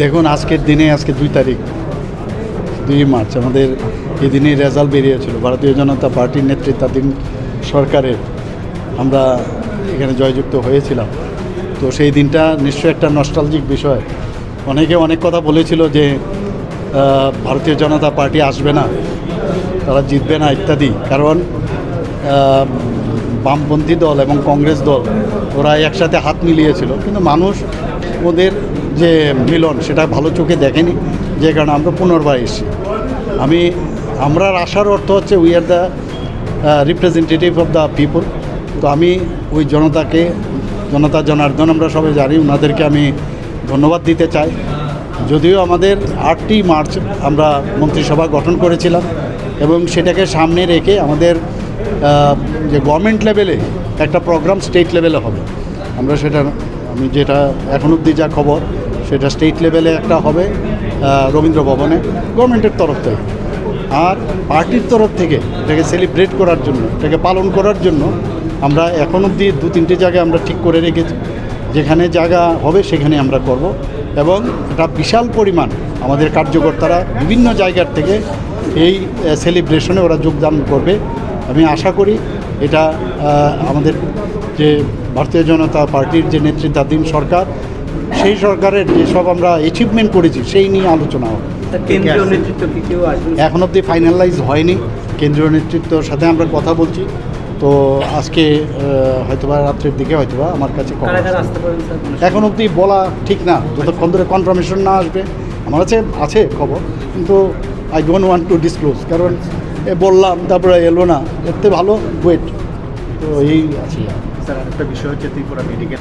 দেখুন, আজকের দিনে, আজকে দুই তারিখ, দুই মার্চ, আমাদের এই দিনে রেজাল্ট বেরিয়েছিল। ভারতীয় জনতা পার্টির নেতৃত্বাধীন সরকারের আমরা এখানে জয়যুক্ত হয়েছিলাম। তো সেই দিনটা নিশ্চয়ই একটা নস্টালজিক বিষয়। অনেকে অনেক কথা বলেছিল যে ভারতীয় জনতা পার্টি আসবে না, তারা জিতবে না ইত্যাদি। কারণ বামপন্থী দল এবং কংগ্রেস দল ওরা একসাথে হাত মিলিয়েছিল। কিন্তু মানুষ ওদের যে মিলন, সেটা ভালো চোখে দেখেনি, যে কারণে আমরা পুনর্বার এসেছি। আমি, আমরার আসার অর্থ হচ্ছে we are the representative of the people তো আমি ওই জনতাকে, জনতা জনার্দন আমরা সবাই জানি ওনাদেরকে আমি ধন্যবাদ দিতে চাই। যদিও আমাদের আটটি মার্চ আমরা মন্ত্রিসভা গঠন করেছিলাম এবং সেটাকে সামনে রেখে আমাদের যে গভর্নমেন্ট লেভেলে একটা প্রোগ্রাম স্টেট লেভেলে হবে। আমরা সেটা, আমি যেটা এখন অবধি যা খবর সেটা স্টেট লেভেলে একটা হবে রবীন্দ্র ভবনে গভর্নমেন্টের তরফ থেকে। আর পার্টির তরফ থেকে, এটাকে সেলিব্রেট করার জন্য, এটাকে পালন করার জন্য আমরা এখন অবধি দু তিনটে জায়গায় আমরা ঠিক করে রেখেছি। যেখানে জায়গা হবে, সেখানে আমরা করব। এবং এটা বিশাল পরিমাণ আমাদের কার্যকর্তারা বিভিন্ন জায়গার থেকে এই সেলিব্রেশনে ওরা যোগদান করবে। আমি আশা করি এটা আমাদের যে ভারতীয় জনতা পার্টির যে নেতৃত্বাধীন সরকার সেই সরকারের যেসব আমরা অ্যাচিভমেন্ট করেছি সেই নিয়ে আলোচনা হবে। কেন্দ্রীয় নেতৃত্ব কি কেউ এখন অবধি ফাইনালাইজ হয়নি। কেন্দ্রীয় নেতৃত্বর সাথে আমরা কথা বলছি। তো আজকে হয়তোবা রাত্রের দিকে হয়তোবা আমার কাছে এখন অবধি বলা ঠিক না। যতক্ষণ ধরে কনফার্মেশন না আসবে আমার কাছে আছে খবর কিন্তু I don't want to disclose কারণ এ বললাম তারপরে এলো না। এর থেকে ভালো ওয়েট তো এই আছে। স্যার আরেকটা বিষয় হচ্ছে ত্রিপুরা মেডিকেল